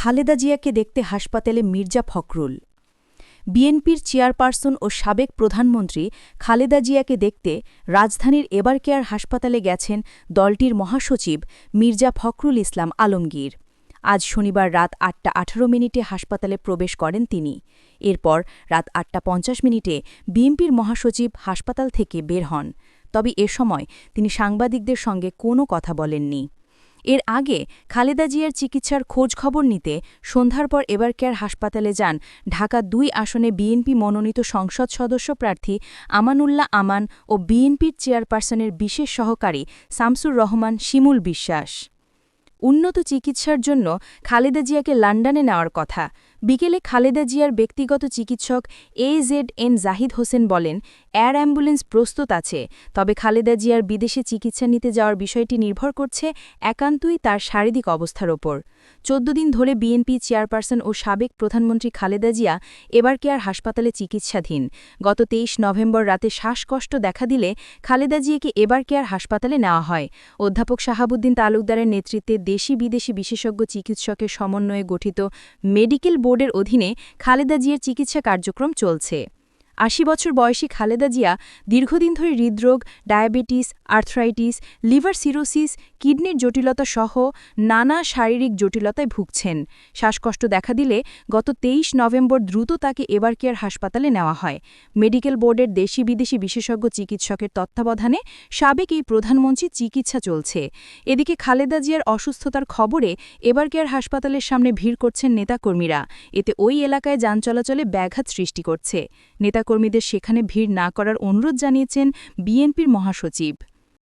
খালেদা জিয়াকে দেখতে হাসপাতালে মির্জা ফখরুল। বিএনপির চেয়ারপারসন ও সাবেক প্রধানমন্ত্রী খালেদা জিয়াকে দেখতে রাজধানীর এবারকেয়ার হাসপাতালে গেছেন দলটির মহাসচিব মির্জা ফখরুল ইসলাম আলমগীর। আজ শনিবার রাত আটটা আঠারো মিনিটে হাসপাতালে প্রবেশ করেন তিনি। এরপর রাত আটটা পঞ্চাশ মিনিটে বিএনপির মহাসচিব হাসপাতাল থেকে বের হন। তবে এ সময় তিনি সাংবাদিকদের সঙ্গে কোনো কথা বলেননি। এর আগে খালেদা জিয়ার চিকিৎসার খোঁজ খবর নিতে সন্ধ্যার পর এবার কেয়ার হাসপাতালে যান ঢাকা দুই আসনে বিএনপি মনোনীত সংসদ সদস্য প্রার্থী আমানুল্লাহ আমান ও বিএনপির চেয়ারপারসনের বিশেষ সহকারী শামসুর রহমান শিমুল বিশ্বাস। উন্নত চিকিৎসার জন্য খালেদা জিয়াকে লন্ডনে নেওয়ার কথা। বিকেলে খালেদা জিয়ার ব্যক্তিগত চিকিৎসক A Z N Zahid Hossain বলেন, এয়ার অ্যাম্বুলেন্স প্রস্তুত আছে, তবে খালেদা জিয়ার বিদেশে চিকিৎসা নিতে যাওয়ার বিষয়টি নির্ভর করছে একান্তই তার শারীরিক অবস্থার ওপর। চোদ্দ দিন ধরে বিএনপি চেয়ারপারসন ও সাবেক প্রধানমন্ত্রী খালেদা জিয়া এবার কেয়ার হাসপাতালে চিকিৎসাধীন? গত তেইশ নভেম্বর রাতে শ্বাসকষ্ট দেখা দিলে খালেদা জিয়াকে এবার কেয়ার হাসপাতালে নেওয়া হয়? অধ্যাপক শাহাবুদ্দিন তালুকদারের নেতৃত্বে দেশি বিদেশি বিশেষজ্ঞ চিকিৎসকের সমন্বয়ে গঠিত মেডিকেল বোর্ডের অধীনে খালেদা জিয়ার চিকিৎসা কার্যক্রম চলছে। আশি বছর বয়সী খালেদা জিয়া দীর্ঘদিন ধরে হৃদরোগ, ডায়াবেটিস, আর্থ্রাইটিস, লিভার সিরোসিস, কিডনির জটিলতা সহ নানা শারীরিক জটিলতায় ভুগছেন। শ্বাসকষ্ট দেখা দিলে গত তেইশ নভেম্বর দ্রুত তাকে এবার কেয়ার হাসপাতালে নেওয়া হয়। মেডিকেল বোর্ডের দেশি বিদেশি বিশেষজ্ঞ চিকিৎসকের তত্ত্বাবধানে সাবেক এই প্রধানমন্ত্রী চিকিৎসা চলছে। এদিকে খালেদা জিয়ার অসুস্থতার খবরে এবার কেয়ার হাসপাতালের সামনে ভিড় করছেন নেতাকর্মীরা। এতে ওই এলাকায় যান চলাচলে ব্যাঘাত সৃষ্টি করছে। নেতাকর্মীদের সেখানে ভিড় না করার অনুরোধ জানিয়েছেন বিএনপির মহাসচিব।